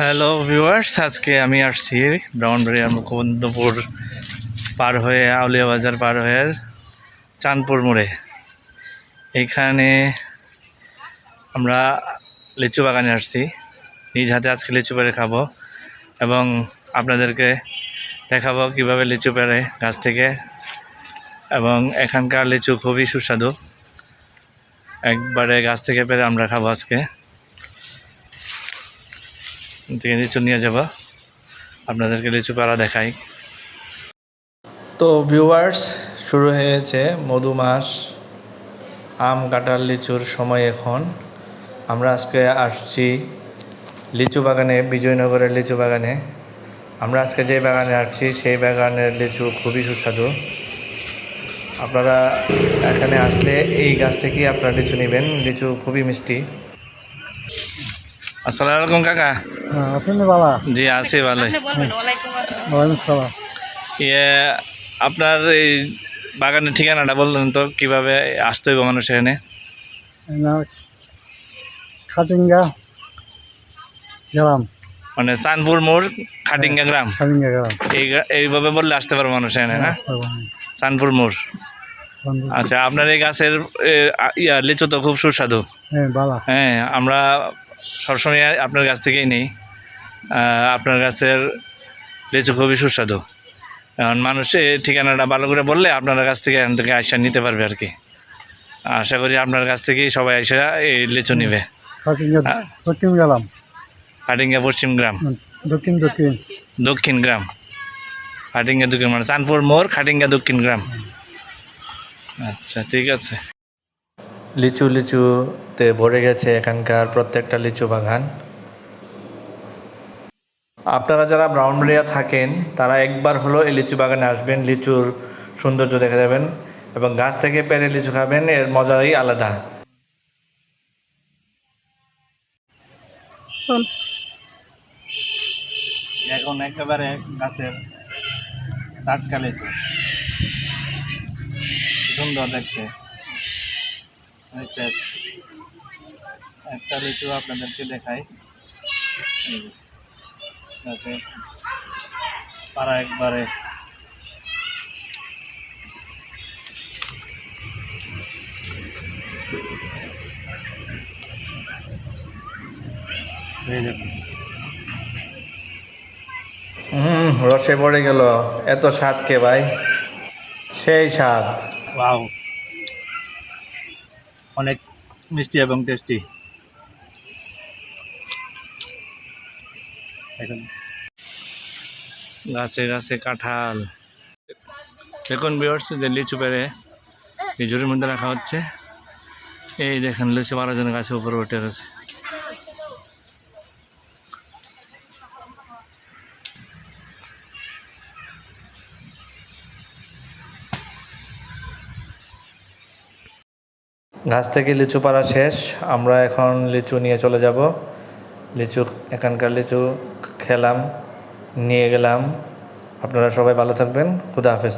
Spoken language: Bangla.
হ্যালো ভিউয়ার্স আজকে আমি আসছি ব্রাউনবাড়িয়া মুকুন্দপুর পার হয়ে, আউলিয়া বাজার পার হয়ে চাঁদপুর মোড়ে। এখানে আমরা লিচু বাগানে আসছি। নিজ হাতে আজকে লিচু পেড়ে খাব এবং আপনাদেরকে দেখাবো কীভাবে লিচু পেড়ে গাছ থেকে এবং এখানকার লিচু খুবই সুস্বাদু। একবারে গাছ থেকে পেরে আমরা খাব আজকে। থেকে লিচু নিয়ে যাব। আপনাদেরকে লিচু পাড়া দেখাই। তো ভিউয়ার্স শুরু হয়ে গেছে মধু মাস আম, কাঁঠাল, লিচুর সময় এখন। আমরা আজকে আসছি লিচু বাগানে, বিজয়নগরের লিচু বাগানে। আমরা আজকে যে বাগানে আসছি, সেই বাগানের লিচু খুবই সুস্বাদু। আপনারা এখানে আসলে এই গাছ থেকেই আপনারা লিচু নেবেন। লিচু খুবই মিষ্টি। আসসালামু আলাইকুম কাকা। হ্যাঁ জি আছি ভালোই। ইয়ে আপনার এই বাগানের ঠিকানাটা বললেন তো কীভাবে আসতে হইব মানুষ এখানে? খাটিঙ্গা গেলাম মানে চাঁদপুর মোড় খাটিঙ্গা গ্রাম। খাটিঙ্গা গেলাম এই এইভাবে বললে আসতে পারব মানুষ এখানে না? চাঁদপুর মোড়। আচ্ছা আপনার এই গাছের ইয়া লিচু তো খুব সুস্বাদু। হ্যাঁ হ্যাঁ আমরা সবসময় আপনার কাছ থেকেই নিই। আপনার গাছের লিচু খুবই সুস্বাদু। এখন মানুষ এই ঠিকানাটা ভালো করে বললে আপনার কাছ থেকে এখান থেকে আইসা নিতে পারবে আর কি। আশা করি আপনার কাছ থেকেই সবাই আইসা এই লিচু নিবে। খাটিঙ্গা। দক্ষিণ গেলাম হাটিঙ্গা পশ্চিম গ্রাম। দক্ষিণ দক্ষিণ। দক্ষিণ গ্রাম। হাটিঙ্গা দক্ষিণ মানে চাঁদপুর মোড় খাটিঙ্গা দক্ষিণ গ্রাম। আচ্ছা ঠিক আছে। লিচু লিচু লিচুতে ভরে গেছে এখানকার প্রত্যেকটা লিচু বাগান। আপনারা যারা ব্রাউনবাড়িয়া থাকেন তারা একবার হলো এই লিচু বাগানে আসবেন। লিচুর সৌন্দর্য দেখে যাবেন এবং গাছ থেকে পেরে লিচু খাবেন এর মজাই আলাদা। এখন একেবারে গাছের টাটকা লিচু। সুন্দর দেখতে। আচ্ছা, একটা লিচু আপনাদেরকে দেখাই। যে, পাড়া একবারে। হুম রসে পড়ে গেল। এত স্বাদ কে ভাই? সেই স্বাদ। ওয়াও। অনেক মিষ্টি এবং টেস্টি। গাছে গাছে কাঁঠাল। দেখুন বিয়ার্স যে লিচু পেরে লিচুর মধ্যে রাখা হচ্ছে। এই দেখেন লিচু বারো জন গাছে উপরে উঠে গেছে। গাছ থেকে লিচু পাড়া শেষ। আমরা এখন লিচু নিয়ে চলে যাব। লিচু এখানকার লিচু খেলাম নিয়ে গেলাম। আপনারা সবাই ভালো থাকবেন। খুদা হাফেজ।